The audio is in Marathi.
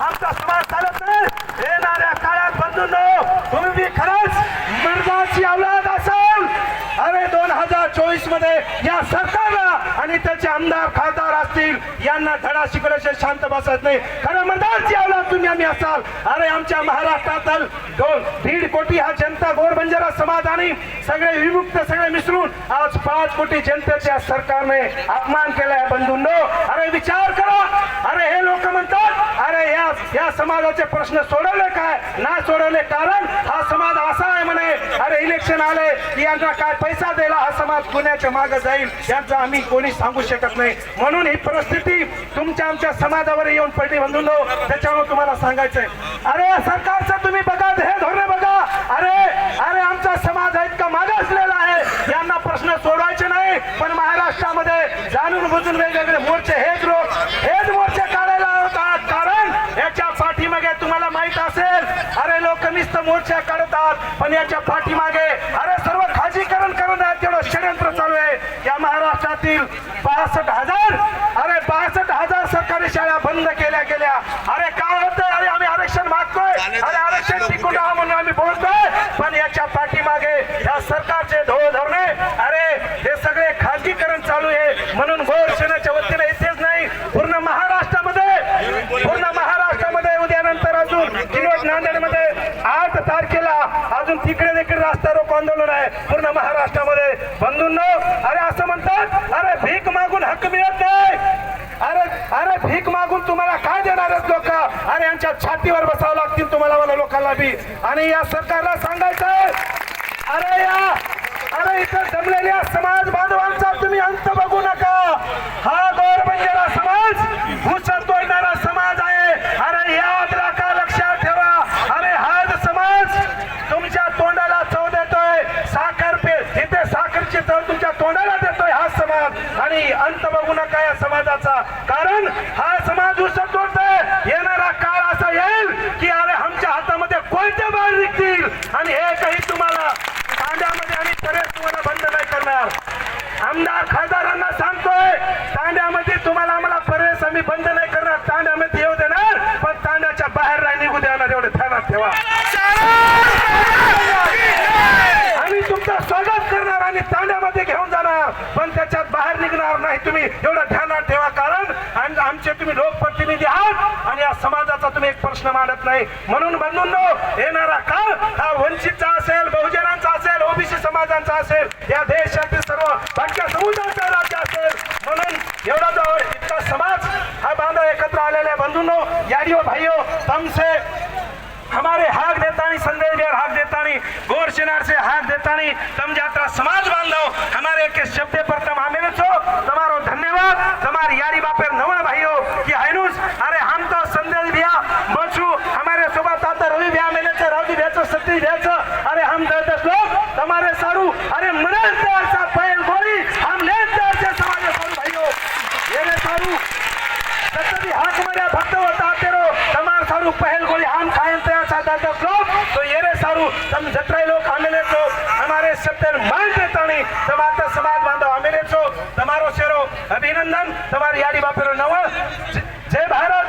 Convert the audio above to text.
आमचा समाज चालत नाही. येणाऱ्या काळात बंधून तुम्ही बी खरंच मर्दाची अवलाद असाल. अरे दोन हजार चोवीसमध्ये या सरकारला आणि त्याचे आमदार खासदार असतील यांना धडा शिकवल्याशिवाय शांत बसत नाही. खरं मर्दाची अवलाद तुम्ही आम्ही असाल. अरे आमच्या महाराष्ट्रातील दोन दीड कोटी हा जनता गोर बंजारा समाज आणि सगळे विमुक्त सगळे मिसळून आज पाच कोटी जनतेच्या सरकारने अपमान केलाय बंधूंनो. अरे विचार करा. या समाजाचे प्रश्न सोडवले काय? ना सोडवले कारण हा समाज असा आहे म्हणे अरे इलेक्शन आले की यांना काय पैसा द्यायला हा समाज गुन्ह्याच्या मागे जाईल यांचं आम्ही कोणी सांगू शकत नाही. म्हणून ही परिस्थिती तुमच्या आमच्या समाजावर येऊन पडली म्हणून त्याच्यावर तुम्हाला सांगायचंय अरे सरकारचं तुम्ही बघा हे धोरण बघा. अरे अरे आमचा समाज इतका इतका मागासलेला आहे. यांना प्रश्न सोडवायचे नाही. पण महाराष्ट्रामध्ये जाणून बुजून वेगवेगळे मोर्चे हे लोक हेच मोर्चे काढायला होतात कारण याच्या पाठीमागे तुम्हाला माहीत असेल नुसतं मोर्चा काढतात पण याच्या पाठीमागे अरे सर्व खाजीकरण करत आहेत तेवढं षडयंत्र चालू आहे. या महाराष्ट्रातील बासष्ट हजार अरे बासष्ट हजार सरकारी शाळा बंद केल्या गेल्या. अरे काय होतंय? अरे आम्ही आरक्षण मागतोय. अरे आरक्षण टिकून राहा म्हणून आम्ही बोलतोय. पण याच्या पाठीमागे या सरकारचे धोळ धोरणे अरे हे सगळे खाजगीकरण चालू आहे म्हणून गोरक्षणाच्या वतीने इथेच नाही पूर्ण महाराष्ट्रामध्ये पूर्ण महाराष्ट्रामध्ये उद्यानंतर अजून किनवट आठ तारखेला अजून तिकडे देखील रास्ता रोको आंदोलन आहे. पूर्ण महाराष्ट्रामध्ये. बंधूंनो अरे असं म्हणतात अरे भीक मागून हक्क मिळत नाही. अरे अरे भीक मागून तुम्हाला काय देणार लोक? अरे यांच्या छातीवर बसावं लागतील तुम्हाला मला लोकांना बी. आणि या सरकारला सांगायचं अरे या अरे इथं जमलेल्या समाज बांधवांचा तुम्ही अंत बघू नका हा गौर बंजारा समाज भूषण तोडणारा समाज आहे अरे याद राखा लक्षात ठेवा अरे हाच समाज तुमच्या तोंडाला चव देतोय साखर पे जिथे तुमच्या तोंडाला देतोय हा समाज. आणि अंत बघू नका या समाजाचा. कारण हा समाज तोडतोय येणारा काळ असा येईल की अरे आमच्या हातामध्ये कोणते बाळ निघतील? आणि हे काही तुम्हाला तांड्यामध्ये आणि तरेस तुम्हाला बंद नाही करणार. आमदार खासदारांना सांगतोय तांड्यामध्ये तुम्हाला आम्हाला प्रवेश आम्ही बंद नाही करणार. तांड्यामध्ये येऊ देणार पण तांड्याच्या बाहेर नाही निघू देणार एवढे ध्यानात ठेवा. आम्ही तुमचं स्वागत करणार आणि तांड्यामध्ये घेऊन जाणार पण त्याच्यात बाहेर निघणार नाही. तुम्ही एवढं ध्यानात ठेवा. कारण आणि आमचे तुम्ही लोकप्रतिनिधी आहात आणि या समाजाचा तुम्ही एक प्रश्न मांडत नाही. म्हणून बनून येणारा काळ हा वंचितचा असेल बहुजनांचा असेल ओबीसी समाजांचा असेल या देशातील सर्व भाग्य समुदायाचा राज्य असेल. म्हणून एवढा जो इतका समाज हा बांधव एकत्र आलेल्या बंधूंनो याडिओ भाईओ तमसे हमारे हक देता नहीं संदेश बिहार हक देता नहीं गोर चिनार से हक देता नहीं तम यात्रा समाज बांधव हमारे के शब्द पर तम हमें छो? तमारो धन्यवाद। तमारी यारी बापेर नवन भाइयों कि हैनुस अरे हम तो संदेश भैया बचू हमारे सुबह ताता रवि भैया मिले छे रवि भैया सतीश भैया अरे हम दस दस लोग तुम्हारे सारू अरे मरण तैयार सा पैल गोली हम ले तैयार से समाज सोन भाइयों ये रे सारू सत्य भी हाथ मरे भक्त होता तेरो तमार सारू पहल गोली हम खाएं હતા તો કહો, તો એને સારું. તમે જતરાઈ લોકો અમે છો અમારે સત્તર માંડ ને તાણી. તમારા સમાજ બાંધો અમે છો. તમારો શેરો અભિનંદન. તમારી યાદી બાપેરો નવ જય ભારત